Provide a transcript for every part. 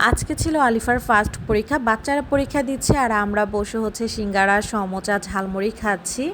আজকে ছিল আলিফার ফার্স্ট পরীক্ষা, বাচ্চারা পরীক্ষা দিচ্ছে আর আমরা বসে হচ্ছে সিঙ্গারা, সমচা, ঝালমুড়ি খাচ্ছি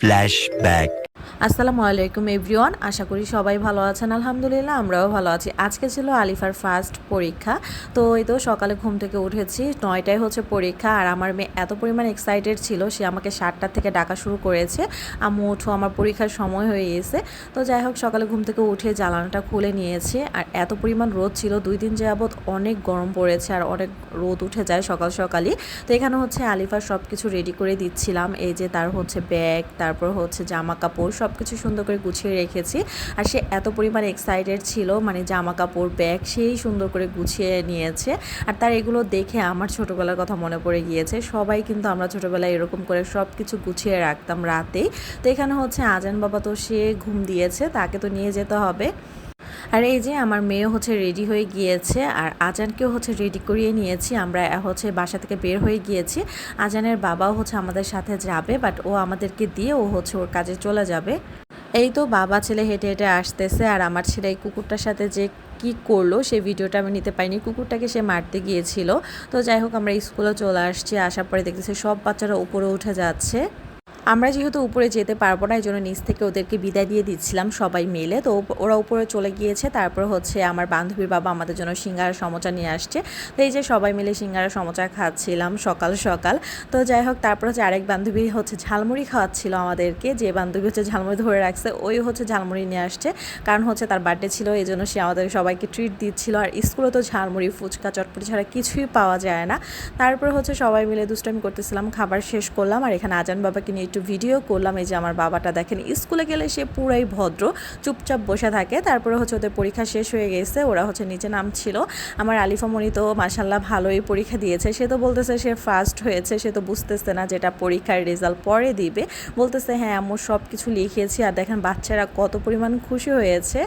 Flashback. আসসালামু আলাইকুম এভরিওয়ান, আশা করি সবাই ভালো আছেন। আলহামদুলিল্লাহ, আমরাও ভালো আছি। আজকে ছিল আলিফার ফার্স্ট পরীক্ষা, তো এই তো সকালে ঘুম থেকে উঠেছি। নয়টায় হচ্ছে পরীক্ষা, আর আমার মেয়ে এত পরিমাণ এক্সাইটেড ছিল, সে আমাকে সাতটা থেকে ডাকা শুরু করেছে। আম্মু ওঠো আমার পরীক্ষার সময় হয়ে গেছে তো যাই হোক, সকালে ঘুম থেকে উঠে জ্বালানাটা খুলে নিয়েছে, আর এত পরিমাণ রোদ ছিল, দুই দিন যাবৎ অনেক গরম পড়েছে, আর অনেক রোদ উঠে যায় সকাল সকালই। তো এখানে হচ্ছে আলিফার সব কিছু রেডি করে দিচ্ছিলাম, এই যে তার হচ্ছে ব্যাগ তারপর হচ্ছে জামা কাপড় সব কিছু সুন্দর করে গুছিয়ে রেখেছি। আর সে এত পরিমাণ এক্সাইটেড ছিল মানে জামা কাপড় ব্যাগ সেই সুন্দর করে গুছিয়ে নিয়েছে। আর তার এগুলো দেখে আমার ছোটোবেলার কথা মনে পড়ে গিয়েছে। সবাই কিন্তু আমরা ছোটোবেলায় এরকম করে সব কিছু গুছিয়ে রাখতাম রাতেই। তো এখানে হচ্ছে আজান বাবা তো সে ঘুম দিয়েছে, তাকে তো নিয়ে যেতে হবে। আর এই যে আমার মেয়ে হচ্ছে রেডি হয়ে গিয়েছে, আর আজানকেও হচ্ছে রেডি করিয়ে নিয়েছি। আমরা হচ্ছে বাসা থেকে বের হয়ে গিয়েছি। আজানের বাবাও হচ্ছে আমাদের সাথে যাবে বাট ও আমাদেরকে দিয়ে ও হচ্ছে ওর কাজে চলে যাবে। এই তো বাবা ছেলে হেঁটে হেঁটে আসতেছে, আর আমার ছেলে এই কুকুরটার সাথে যে কি করল সেই ভিডিওটা আমি নিতে পাইনি কুকুরটাকে সে মারতে গিয়েছিল। তো যাই হোক, আমরা স্কুলে চলে আসছি, আসার পরে দেখতেছি সব বাচ্চারা উপরে উঠে যাচ্ছে। আমরা যেহেতু উপরে যেতে পারব না এই জন্য নিচ থেকে ওদেরকে বিদায় দিয়ে দিচ্ছিলাম সবাই মিলে। তো ওরা উপরে চলে গিয়েছে, তারপর হচ্ছে আমার বান্ধবীর বাবা আমাদের জন্য সিঙ্গারা সমোচা নিয়ে আসছে। তো এই যে সবাই মিলে সিঙ্গারা সমোচা খাচ্ছিলাম সকাল সকাল। তো যাই হোক, তারপর হচ্ছে আরেক বান্ধবী হচ্ছে ঝালমুড়ি খাওয়াচ্ছিল আমাদেরকে। যে বান্ধবী হচ্ছে ঝালমুড়ি ধরে রাখছে, ওই হচ্ছে ঝালমুড়ি নিয়ে আসছে। কারণ হচ্ছে তার বার্থডে ছিল এই জন্য সে আমাদের সবাইকে ট্রিট দিচ্ছিল। আর স্কুলে তো ঝালমুড়ি, ফুচকা, চটপটি ছাড়া কিছুই পাওয়া যায় না। তারপর হচ্ছে সবাই মিলে দুষ্টামি করতেছিলাম, খাবার শেষ করলাম। আর এখানে আজান বাবাকে নিয়ে একটু ভিডিও করলাম, এই যে আমার বাবাটা দেখেন, স্কুলে গেলে সে পুরাই ভদ্র, চুপচাপ বসে থাকে। তারপরে হচ্ছে ওদের পরীক্ষা শেষ হয়ে গেছে, ওরা হচ্ছে নিচে নামছিল। আমার আলিফা মনি তো মাসাল্লাহ ভালোই পরীক্ষা দিয়েছে। সে তো বলতেছে সে ফার্স্ট হয়েছে, সে তো বুঝতেছে না যেটা পরীক্ষার রেজাল্ট পরে দিবে। বলতেছে হ্যাঁ আম্মু সব কিছু লিখিয়েছি। আর দেখেন, বাচ্চারা কত পরিমাণ খুশি হয়েছে।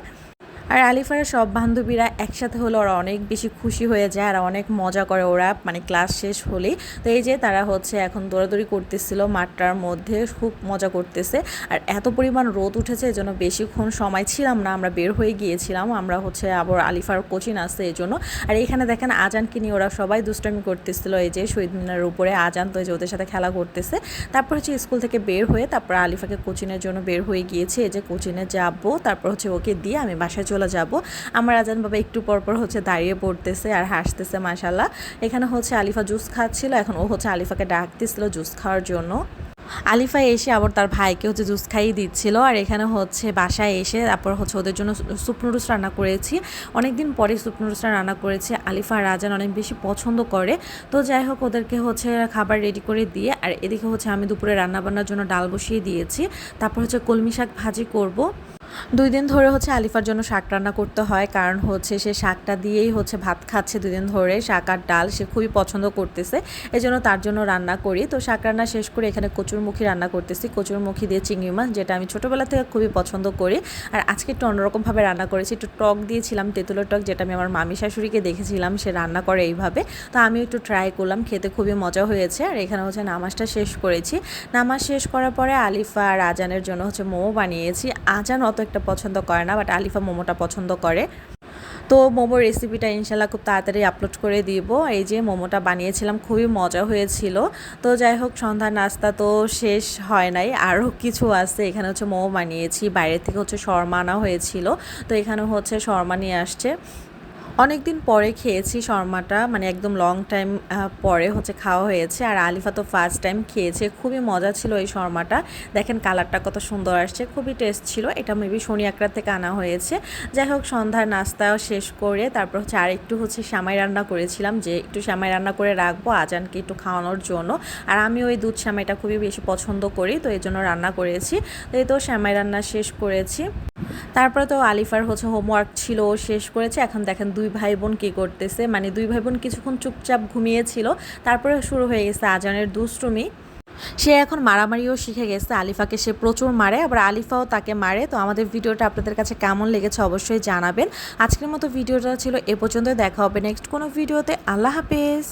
আর আলিফার সব বান্ধবীরা একসাথে হলে ওরা অনেক বেশি খুশি হয়ে যায়, আর অনেক মজা করে ওরা মানে ক্লাস শেষ হলেই। তো এই যে তারা হচ্ছে এখন দৌড়াদৌড়ি করতেছিল, মাঠটার মধ্যে খুব মজা করতেছে। আর এত পরিমাণ রোদ উঠেছে, এই জন্য বেশিক্ষণ সময় ছিলাম না, আমরা বের হয়ে গিয়েছিলাম। আমরা হচ্ছে আবার আলিফার কোচিং আসছে এই জন্য। আর এখানে দেখেন আজানকে নিয়ে ওরা সবাই দুষ্টামি করতেছিল, এই যে শহীদ মিনারের উপরে আজান, তো যে ওদের সাথে খেলা করতেছে। তারপর হচ্ছে স্কুল থেকে বের হয়ে তারপর আলিফাকে কোচিংয়ের জন্য বের হয়ে গিয়েছে। এই যে কোচিংয়ে যাব, তারপর হচ্ছে ওকে দিয়ে আমি বাসায় চলে যাব। আমার আজান বাবা একটু পর পর হচ্ছে দাঁড়িয়ে পড়তেছে আর হাসতেছে মাশাল্লাহ এখানে হচ্ছে আলিফা জুস খাচ্ছিল, এখন ও হচ্ছে আলিফাকে ডাকতেছিল জুস খাওয়ার জন্য। আলিফা এসে আবার তার ভাইকে হচ্ছে জুস খাইয়ে দিচ্ছিল আর এখানে হচ্ছে বাসায় এসে তারপর হচ্ছে ওদের জন্য সুপ নুডলস রান্না করেছি। অনেক দিন পরে সুপ নুডলসটা রান্না করেছি। আলিফা রাজান অনেক বেশি পছন্দ করে। তো যাই হোক, ওদেরকে হচ্ছে খাবার রেডি করে দিয়ে আর এদিকে হচ্ছে আমি দুপুরে রান্না বান্নার জন্য ডাল বসিয়ে দিয়েছি। তারপর হচ্ছে কলমি শাক ভাজি করব। দুই দিন ধরে হচ্ছে আলিফার জন্য শাক রান্না করতে হয়। কারণ হচ্ছে সে শাকটা দিয়েই হচ্ছে ভাত খাচ্ছে দুই দিন ধরে, শাক আর ডাল সে খুবই পছন্দ করতেছে। এই জন্য তার জন্য রান্না করি। তো শাক রান্না শেষ করে এখানে কচুরমুখী রান্না করতেছি। কচুরমুখী দিয়ে চিংড়ি মাছ, যেটা আমি ছোটোবেলা থেকে খুবই পছন্দ করি। আর আজকে একটু অন্যরকমভাবে রান্না করেছি। একটু টক দিয়েছিলাম, তেঁতুলের টক, যেটা আমি আমার মামি শাশুড়িকে দেখেছিলাম, সে রান্না করে এইভাবে। তো আমি একটু ট্রাই করলাম, খেতে খুবই মজা হয়েছে। আর এখানে হচ্ছে নামাজটা শেষ করেছি। নামাজ শেষ করার পরে আলিফা আর আজানের জন্য হচ্ছে মোমো বানিয়েছি। আজান অত একটা পছন্দ করে না বাট আলিফা মোমোটা পছন্দ করে। তো মোমোর রেসিপিটা ইনশাল্লাহ খুব তাড়াতাড়ি আপলোড করে দিব। এই যে মোমোটা বানিয়েছিলাম, খুবই মজা হয়েছিল। তো যাই হোক সন্ধ্যা নাস্তা তো শেষ হয় নাই আরও কিছু আছে। এখানে হচ্ছে মোমো বানিয়েছি, বাইরে থেকে হচ্ছে শর্মা আনা হয়েছিল। তো এখানে হচ্ছে শর্মা নিয়ে আসছে। অনেক দিন পরে খেয়েছি শর্মাটা মানে একদম লং টাইম পরে হচ্ছে খাওয়া হয়েছে। আর আলিফা তো ফার্স্ট টাইম খেয়েছে, খুবই মজা ছিল এই শর্মাটা। দেখেন কালারটা কত সুন্দর আসছে, খুবই টেস্ট ছিল। এটা মেবি শনি আকড়া থেকে আনা হয়েছে। যাই হোক, সন্ধ্যার নাস্তা শেষ করে তারপর হচ্ছে আর একটু হচ্ছে শ্যামাই রান্না করেছিলাম যে একটু শ্যামাই রান্না করে রাখব, আজানকে একটু খাওয়ানোর জন্য। আর আমি ওই দুধ শ্যামাইটা খুবই বেশি পছন্দ করি, তো এই জন্য রান্না করেছি। তো এই তো শ্যামাই রান্না শেষ করেছি। তারপরে তো আলিফার হচ্ছে হোমওয়ার্ক ছিল শেষ করেছে। এখন দেখেন দুই ভাই বোন কী করতেছে। মানে দুই ভাই বোন কিছুক্ষণ চুপচাপ ঘুমিয়েছিল। তারপরে শুরু হয়ে গেছে আজানের দুষ্টুমি। সে এখন মারামারিও শিখে গেছে। আলিফাকে সে প্রচুর মারে, আবার আলিফাও তাকে মারে। তো আমাদের ভিডিওটা আপনাদের কাছে কেমন লেগেছে অবশ্যই জানাবেন। আজকের মতো ভিডিওটা ছিল এ পর্যন্ত দেখা হবে নেক্সট কোনো ভিডিওতে। আল্লাহ হাফেজ।